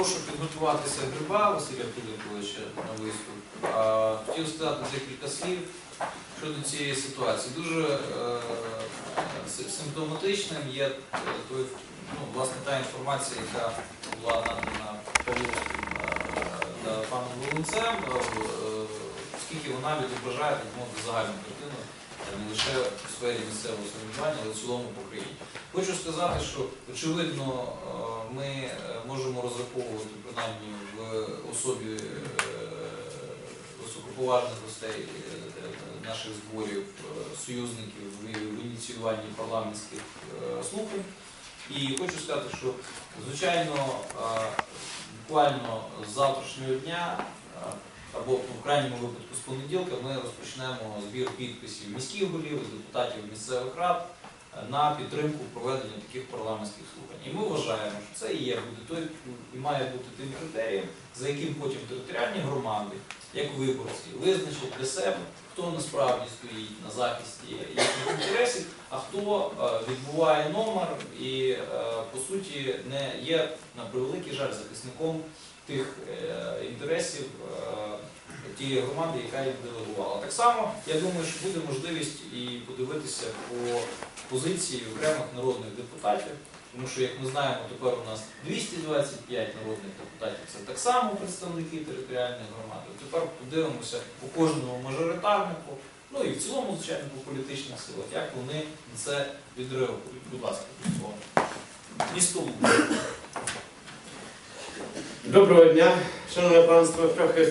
прошу підготуватися гриба Василя Філіповича на виступ. А, Хотів сказати декілька слів щодо цієї ситуації. Дуже е, симптоматичним є е, той, ну, власне, та інформація, яка була надана е, та паном Волинцем, е, е, оскільки вона відображає так мовити загальну картину е, не лише в сфері місцевого самоврядування, але в цілому по країні. Хочу сказати, що очевидно е, ми е, можемо розраховувати принаймні в особі е, високоповажних гостей наших зборів, союзників в ініціюванні парламентських слухань. І хочу сказати, що звичайно буквально з завтрашнього дня або в крайньому випадку з понеділка ми розпочнемо збір підписів міських голів, депутатів місцевих рад на підтримку проведення таких парламентських слухань. І ми вважаємо, що це і є буде той і має бути тим критерієм, за яким потім територіальні громади, як виборці, визначать для себе, хто насправді стоїть на захисті їхніх інтересів, а хто е, відбуває номер і е, по суті не є на превеликий жаль захисником тих е, інтересів е, тієї громади, яка їх делегувала. Так само я думаю, що буде можливість і подивитися по позиції окремих народних депутатів, тому що, як ми знаємо, тепер у нас 225 народних депутатів це так само представники територіальних громад. Тепер подивимося по кожному мажоритарнику, ну і в цілому, звичайно, по політичних силах, як вони це відреагують. Будь ласка. Місто Лук. Доброго дня, шановне панство. Трохи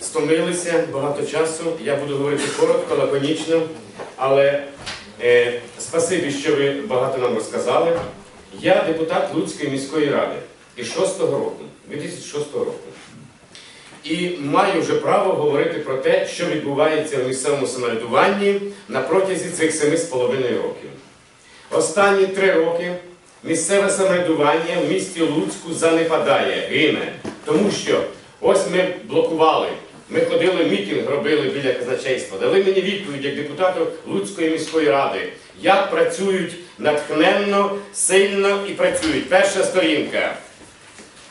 стомилися, багато часу. Я буду говорити коротко, лаконічно, але е, спасибі, що ви багато нам розказали. Я депутат Луцької міської ради із 6-го року, 2006 року. І маю вже право говорити про те, що відбувається в місцевому самоврядуванні на протязі цих 7,5 років. Останні три роки місцеве самоврядування в місті Луцьку занепадає, гине. Тому що ось ми блокували, ми ходили, мітинг робили біля казначейства, дали мені відповідь як депутату Луцької міської ради, як працюють натхненно, сильно і працюють. Перша сторінка.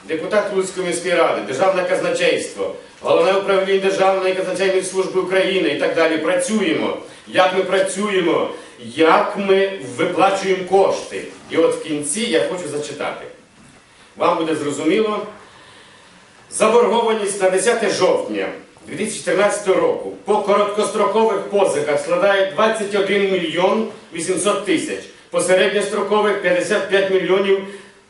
Депутат Луцької міської ради, Державне казначейство, Головне управління Державної казначейної служби України і так далі. Працюємо. Як ми працюємо, як ми виплачуємо кошти. І от в кінці я хочу зачитати. Вам буде зрозуміло. Заборгованість на 10 жовтня 2014 року по короткострокових позиках складає 21 мільйон 800 тисяч, по середньострокових 55 мільйонів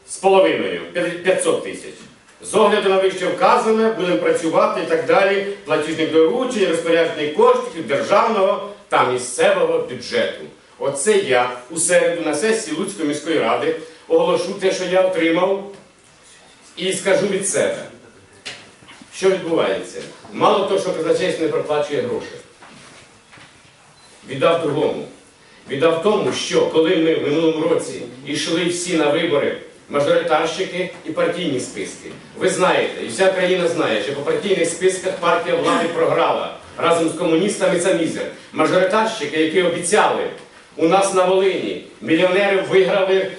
з половиною 500 тисяч. З огляду на вище вказане, будемо працювати і так далі, платіжних доручень, розпорядження коштів державного та місцевого бюджету. Оце я у середу на сесії Луцької міської ради оголошу те, що я отримав, і скажу від себе. Що відбувається? Мало того, що казначейство не проплачує гроші. Віддав другому. Віддав тому, що коли ми в минулому році йшли всі на вибори, мажоритарщики і партійні списки, ви знаєте, і вся країна знає, що по партійних списках партія влади програла разом з комуністами це мізер. Мажоритарщики, які обіцяли у нас на Волині, мільйонери виграли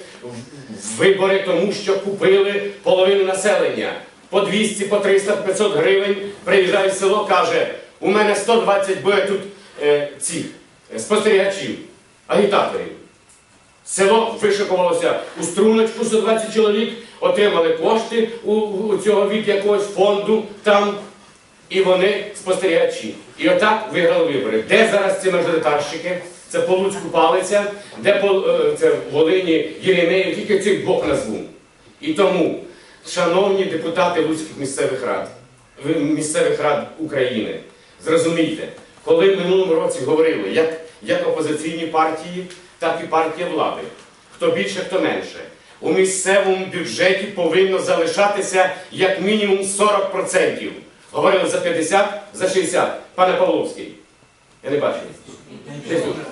вибори, тому що купили половину населення. По 200, по 300, по 500 гривень приїжджає в село, каже, у мене 120 буде тут е, цих е, спостерігачів, агітаторів. Село вишикувалося у струночку 120 чоловік, отримали кошти у, у цього від якогось фонду там, і вони спостерігачі. І отак виграли вибори. Де зараз ці мажоритарщики? Це по Луцьку палиця, де е, це в Волині Єремею, тільки цих двох назву. І тому, шановні депутати Луцьких місцевих рад, місцевих рад України, зрозумійте, коли в минулому році говорили, як, як опозиційні партії, так і партія влади, хто більше, хто менше. У місцевому бюджеті повинно залишатися як мінімум 40%. Говорили за 50, за 60. Пане Павловський, я не бачу.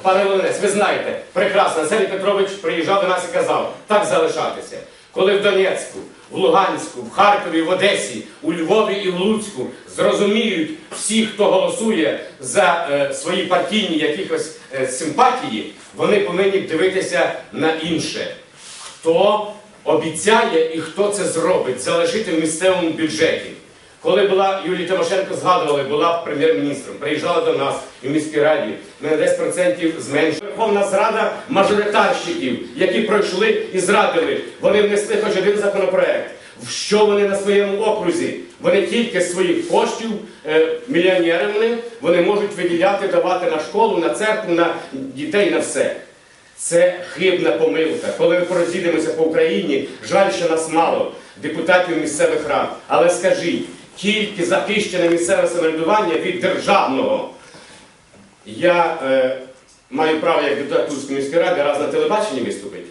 Пане Волинець, ви знаєте, прекрасно, Арсеній Петрович приїжджав до нас і казав, так залишатися. Коли в Донецьку, в Луганську, в Харкові, в Одесі, у Львові і в Луцьку зрозуміють всі, хто голосує за е, свої партійні якихось е, симпатії, вони повинні дивитися на інше. Хто обіцяє і хто це зробить, залишити в місцевому бюджеті. Коли була Юлія Тимошенко, згадували, була прем'єр-міністром, приїжджала до нас і в міській раді, на 10% зменшили. Верховна зрада мажоритарщиків, які пройшли і зрадили. Вони внесли хоч один законопроект. Що вони на своєму окрузі? Вони тільки своїх коштів, е, мільйонери вони, вони можуть виділяти, давати на школу, на церкву, на дітей, на все. Це хибна помилка. Коли ми порозійдемося по Україні, жаль, що нас мало, депутатів місцевих рад. Але скажіть, тільки захищене місцеве самоврядування від державного. Я е, маю право як депутат Луцької міської ради раз на телебаченні виступити,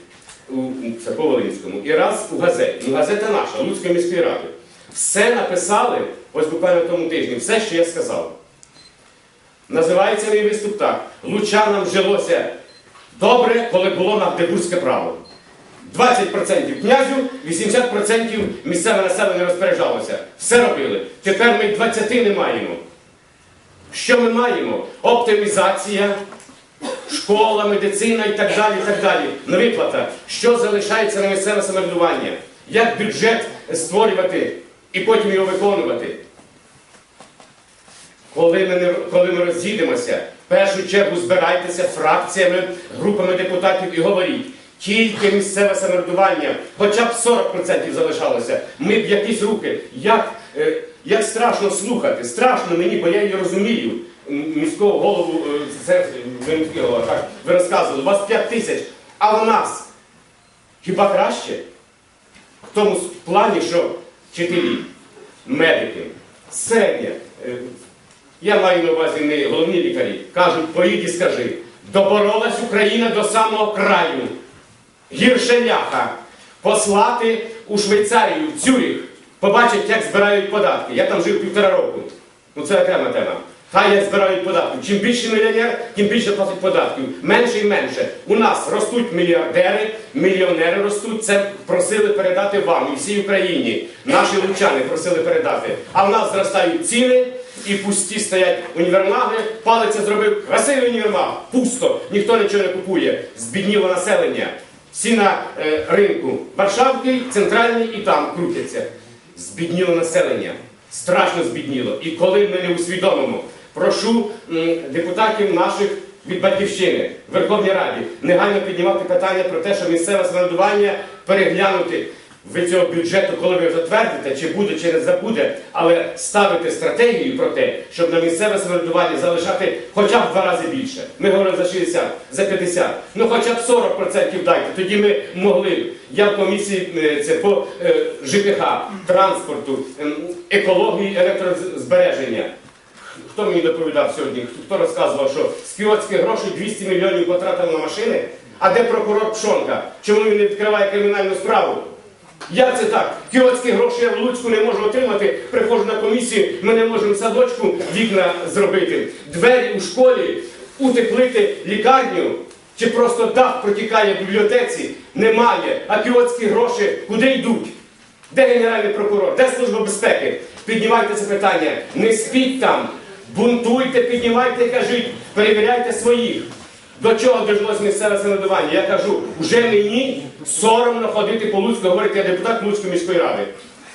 у, це і раз у газеті. Ну, газета наша, Луцької міської ради. Все написали, ось буквально в тому тижні, все, що я сказав. Називається мій виступ так. Лучанам жилося добре, коли було магдебурзьке право. 20% князю, 80% місцеве населення розпоряджалося. Все робили. Тепер ми 20 не маємо. Що ми маємо? Оптимізація, школа, медицина і так далі. так далі. На виплата. Що залишається на місцеве самоврядування? Як бюджет створювати і потім його виконувати? Коли ми, не, коли ми розійдемося, в першу чергу збирайтеся фракціями, групами депутатів і говоріть. Тільки місцеве самоврядування, хоча б 40% залишалося, ми б якісь руки. Як, е, як страшно слухати, страшно мені, бо я її розумію. Міського голову, е, це ви ви розказували, у вас 5 тисяч, а у нас хіба краще? В тому плані, що вчителі, медики, середня, е, я маю на увазі не головні лікарі. Кажуть, поїдь і скажи, доборолась Україна до самого краю. Гірше ляха. Послати у Швейцарію, в Цюріх, побачить, як збирають податки. Я там жив півтора року. Ну це окрема тема. Хай як збирають податки. Чим більше мільйонер, тим більше платить податків. Менше і менше. У нас ростуть мільярдери, мільйонери ростуть. Це просили передати вам і всій Україні. Наші лучани просили передати. А в нас зростають ціни і пусті стоять універмаги. Палиця зробив красивий універмаг. Пусто. Ніхто нічого не купує. Збідніло населення. Всі на е, ринку Варшавки, центральний і там крутяться. Збідніло населення. Страшно збідніло. І коли ми не усвідомимо, прошу м, депутатів наших від батьківщини Верховній Раді негайно піднімати питання про те, що місцеве самоврядування переглянути. Ви цього бюджету, коли ви затвердите, чи буде, чи не забуде, але ставити стратегію про те, щоб на місцеве самоврядування залишати хоча б два рази більше. Ми говоримо за 60, за 50, ну хоча б 40% дайте. Тоді ми могли. Я в комісії е, це по е, ЖКХ, транспорту, ем, екології, електрозбереження. Хто мені доповідав сьогодні? Хто розказував, що з кіотських грошей 200 мільйонів потратив на машини? А де прокурор Пшонка? Чому він не відкриває кримінальну справу? Як це так? Кіотські гроші я в Луцьку не можу отримати. Приходжу на комісію, ми не можемо садочку вікна зробити, двері у школі, утеплити лікарню. Чи просто дах протікає в бібліотеці? Немає. А кіотські гроші куди йдуть? Де Генеральний прокурор? Де Служба безпеки? Піднімайте це питання. Не спіть там, бунтуйте, піднімайте кажіть, перевіряйте своїх. До чого дожилось місцеве самоврядування? Я кажу, вже мені соромно ходити по Луцьку, говорити, я депутат Луцької міської ради.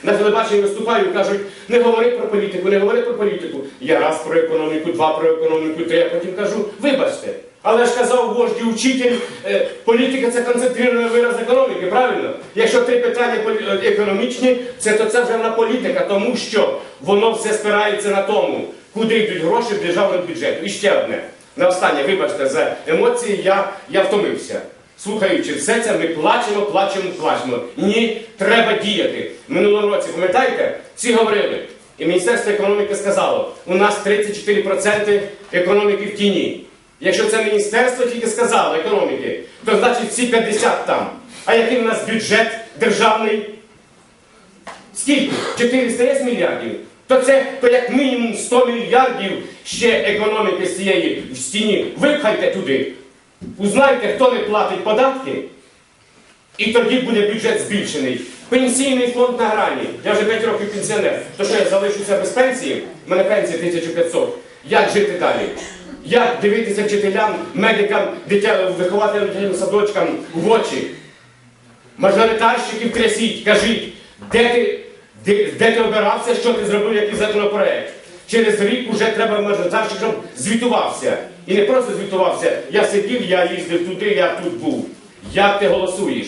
На телебаченні виступаю, кажуть, не говори про політику, не говори про політику. Я раз про економіку, два про економіку, три, а потім кажу, вибачте. Але ж казав вождь учитель, е, політика це концентрований вираз економіки, правильно? Якщо три питання е, економічні, це то це вже на політика, тому що воно все спирається на тому, куди йдуть гроші в державному бюджету. І ще одне. На останнє, вибачте, за емоції я, я втомився. Слухаючи все це, ми плачемо, плачемо, плачемо. Ні, треба діяти. В минулому році, пам'ятаєте, всі говорили, і Міністерство економіки сказало, у нас 34% економіки в тіні. Якщо це міністерство тільки сказало економіки, то значить всі 50 там. А який у нас бюджет державний? Скільки? 400 є мільярдів? То це то як мінімум 100 мільярдів ще економіки з цієї в стіні. Випхайте туди. Узнайте, хто не платить податки, і тоді буде бюджет збільшений. Пенсійний фонд на грані. Я вже 5 років пенсіонер. То що я залишуся без пенсії? У мене пенсія 1500. Як жити далі? Як дивитися вчителям, медикам, дитя, вихователям, садочкам в очі? Мажоритарщиків трясіть, кажіть, де ти, де, де ти обирався, що ти зробив, який законопроект. Через рік вже треба мажоритарщик, щоб звітувався. І не просто звітувався, я сидів, я їздив туди, я тут був. Як ти голосуєш?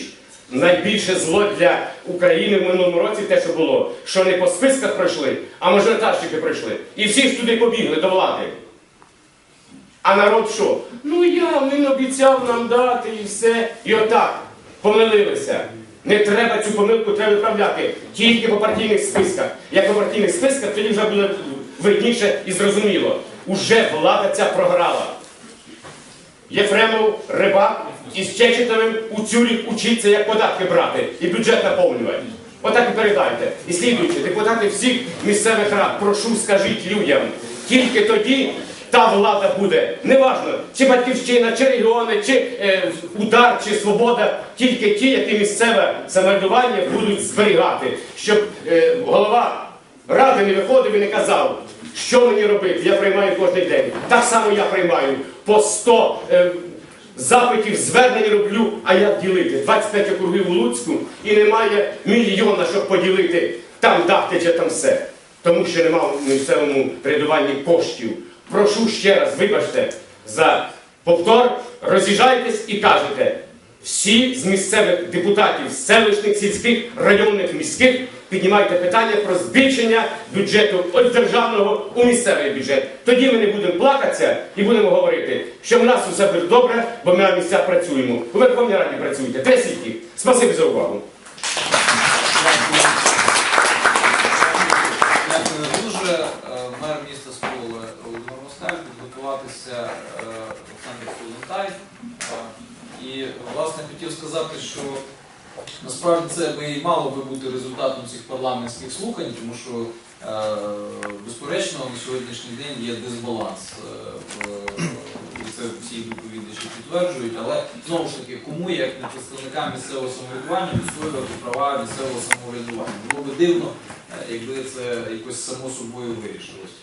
Найбільше зло для України в минулому році те, що було, що не по списках пройшли, а мажоритарщики пройшли. І всі ж туди побігли до влади. А народ що? Ну я, він обіцяв нам дати і все. І отак помилилися. Не треба цю помилку треба виправляти тільки по партійних списках. Як по партійних списках, тоді вже буде видніше і зрозуміло. Уже влада ця програла. Єфремов, Рибак із Чечетовим у Цюріх учиться, як податки брати і бюджет наповнювати. Отак і передайте. І слідуючи, депутати всіх місцевих рад, прошу, скажіть людям, тільки тоді та влада буде. Неважно, чи батьківщина, чи регіони, чи е, удар, чи свобода, тільки ті, які місцеве самоврядування будуть зберігати, щоб е, голова ради не виходив і не казав, що мені робити, я приймаю кожен день. Так само я приймаю по 100 е, запитів, звернень роблю, а як ділити? 25 округів у Луцьку і немає мільйона, щоб поділити там дати чи там все. Тому що немає в місцевому рядуванні коштів. Прошу ще раз, вибачте за повтор, роз'їжджайтесь і кажете, всі з місцевих депутатів, селищних, сільських, районних, міських піднімайте питання про збільшення бюджету від державного у місцевий бюджет. Тоді ми не будемо плакатися і будемо говорити, що в нас усе буде добре, бо ми на місцях працюємо. У Верховній Раді працюєте. Трясіть їх. Спасибі за увагу. Дякую дуже. Е, Мер міста Сколи Володимир Москаль підготуватися е, Олександр Солонтай. Е, І власне хотів сказати, що насправді це би і мало би бути результатом цих парламентських слухань, тому що е, безперечно на сьогоднішній день є дисбаланс. е, це всі доповідачі підтверджують, але знову ж таки, кому як не представникам місцевого самоврядування відстоювати права місцевого самоврядування? Було би дивно, е, якби це якось само собою вирішилось.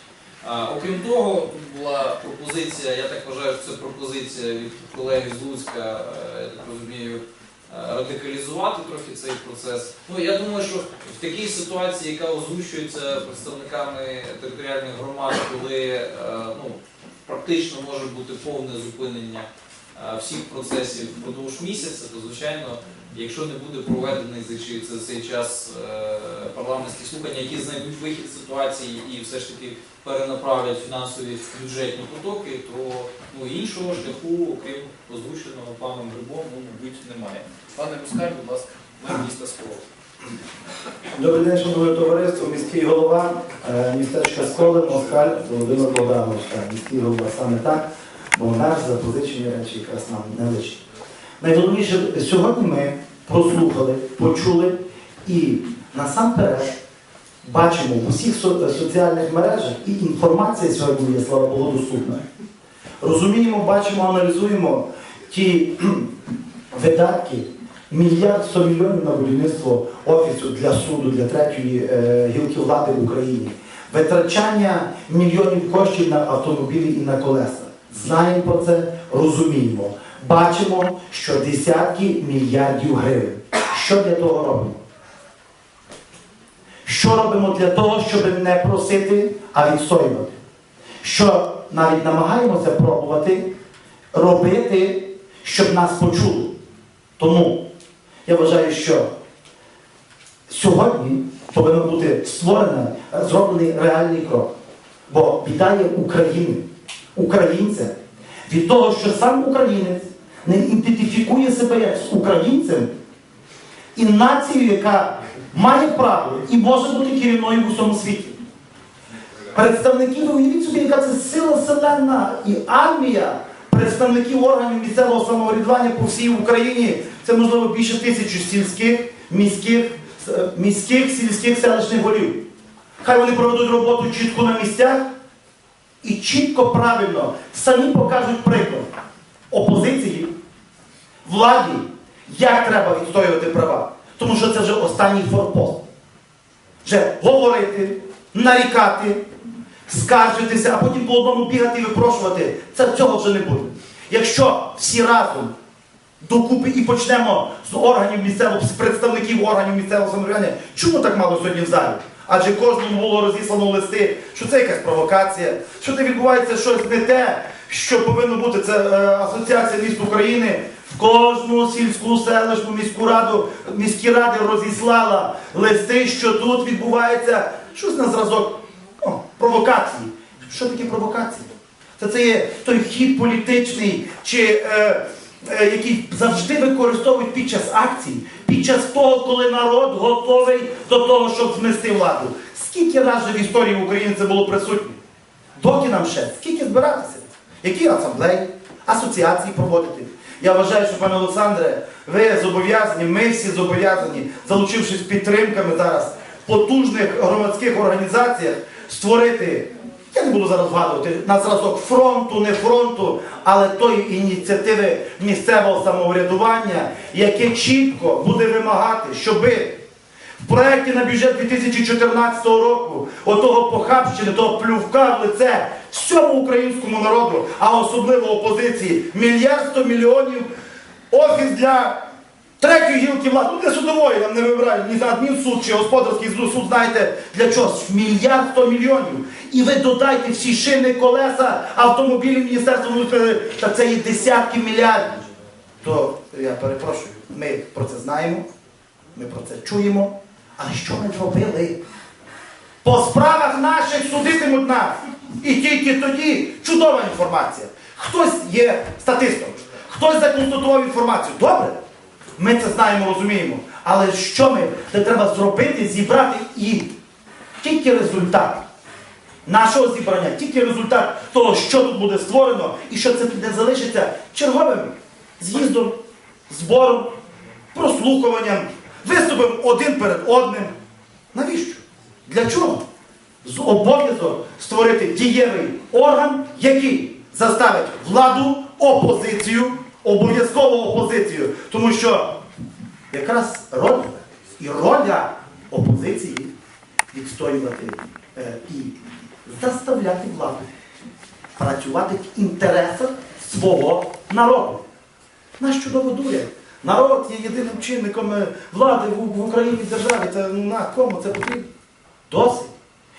Окрім того, тут була пропозиція, я так вважаю, що це пропозиція від колеги з Луцька, е, я так розумію, е, радикалізувати трохи цей процес. Ну я думаю, що в такій ситуації, яка озвучується представниками територіальних громад, коли е, ну, практично може бути повне зупинення всіх процесів впродовж місяця, то звичайно, якщо не буде проведений за цей час е, парламентські слухання, які знайдуть вихід з ситуації і все ж таки перенаправлять фінансові бюджетні потоки, то ну, іншого шляху, окрім озвученого паном Грибом, ну, мабуть, немає. Пане Мускаль, будь ласка, мер міста Сколок. Добрий день, шановне товариство, міський голова е, містечка Сколи, Москаль Володимир Богданович. Міський голова саме так, бо наш запозичені речі якраз нам не личить. Найголовніше, сьогодні ми прослухали, почули і насамперед бачимо в усіх со- соціальних мережах, і інформація сьогодні є, слава Богу, доступна. Розуміємо, бачимо, аналізуємо ті видатки, мільярд 100 мільйонів на будівництво офісу для суду, для третьої е, гілки влади в Україні, витрачання мільйонів коштів на автомобілі і на колеса. Знаємо про це, розуміємо. Бачимо, що десятки мільярдів гривень. Що для того робимо? Що робимо для того, щоб не просити, а відстоювати? Що навіть намагаємося пробувати робити, щоб нас почули. Тому я вважаю, що сьогодні повинен бути створений, зроблений реальний крок. Бо біда є України, українця, від того, що сам українець не ідентифікує себе як з українцем і нацією, яка має право і може бути керівною в усьому світі. Представники, ви уявіть собі, яка це сила селена і армія представників органів місцевого самоврядування по всій Україні. Це можливо більше тисячі сільських, міських, міських, сільських селищних голів. Хай вони проведуть роботу чітко на місцях і чітко, правильно самі покажуть приклад опозиції, владі, як треба відстоювати права. Тому що це вже останній форпост. Вже говорити, нарікати, скаржитися, а потім по одному бігати і випрошувати. Це цього вже не буде. Якщо всі разом докупи і почнемо з органів місцевого, з представників органів місцевого самоврядування. Чому так мало сьогодні в залі? Адже кожному було розіслано листи, що це якась провокація, що це відбувається щось не те, що повинно бути. Це е, Асоціація міст України в кожну сільську селищну міську раду, міські ради розіслала листи, що тут відбувається щось на зразок о, провокації. Що таке провокація? Це, це є той хід політичний, чи е, е, який завжди використовують під час акцій, під час того, коли народ готовий до того, щоб знести владу. Скільки разів в історії України це було присутнє? Доки нам ще? Скільки збиратися? Які асамблеї, асоціації проводити? Я вважаю, що, пане Олександре, ви зобов'язані, ми всі зобов'язані, залучившись підтримками зараз потужних громадських організаціях, створити, я не буду зараз згадувати, на зразок фронту, не фронту, але тої ініціативи місцевого самоврядування, яке чітко буде вимагати, щоби в проєкті на бюджет 2014 року отого похабщини, того плювка в лице всьому українському народу, а особливо опозиції, мільярд сто мільйонів, офіс для третьої гілки влади, ну для судової, нам не вибирають, ні за адмінсуд чи господарський суд, знаєте, для чого? Мільярд сто мільйонів. І ви додайте всі шини, колеса, автомобілі Міністерства внутрішньої, та це є десятки мільярдів. То я перепрошую, ми про це знаємо. Ми про це чуємо. Але що ми зробили? По справах наших судитимуть нас. І тільки тоді чудова інформація. Хтось є статистом, хтось законстатував інформацію. Добре? Ми це знаємо, розуміємо. Але що ми це треба зробити, зібрати і тільки результат нашого зібрання, тільки результат того, що тут буде створено, і що це не залишиться черговим з'їздом, збором, прослухуванням, виступом один перед одним. Навіщо? Для чого? З обов'язок створити дієвий орган, який заставить владу, опозицію, обов'язково опозицію. Тому що якраз роль і роля опозиції відстоювати е, і заставляти владу працювати в інтересах свого народу. Наш чудово дурять. Народ є єдиним чинником е, влади в, в Україні в державі. Це ну на кому це потрібно? Досить.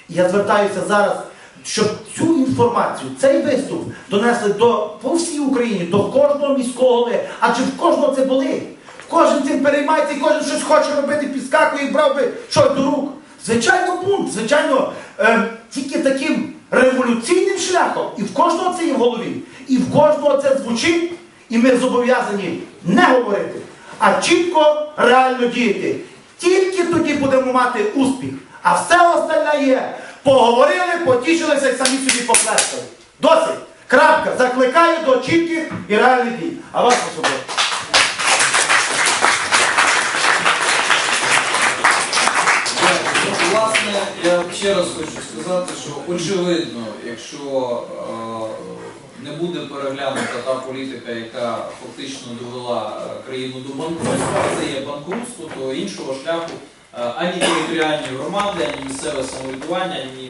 І я звертаюся зараз, щоб цю інформацію, цей виступ донесли до по всій Україні, до кожного міського голови. Адже в кожного це болить. Кожен цим переймається і кожен щось хоче робити, підскакує і брав би щось до рук. Звичайно, бунт, звичайно, е, тільки таким революційним шляхом. І в кожного це є в голові. І в кожного це звучить. І ми зобов'язані не говорити, а чітко реально діяти. Тільки тоді будемо мати успіх. А все остальне є. Поговорили, потішилися і самі собі поплескали. Досить. Крапка. Закликаю до чітких і реальних дій. А вас особливо. Ну, Власне, я ще раз хочу сказати, що очевидно, якщо е, не буде переглянута та політика, яка фактично довела е, країну до банкрутства, це є банкрутство, то іншого шляху ані територіальні громади, ані місцеве самоврядування, ані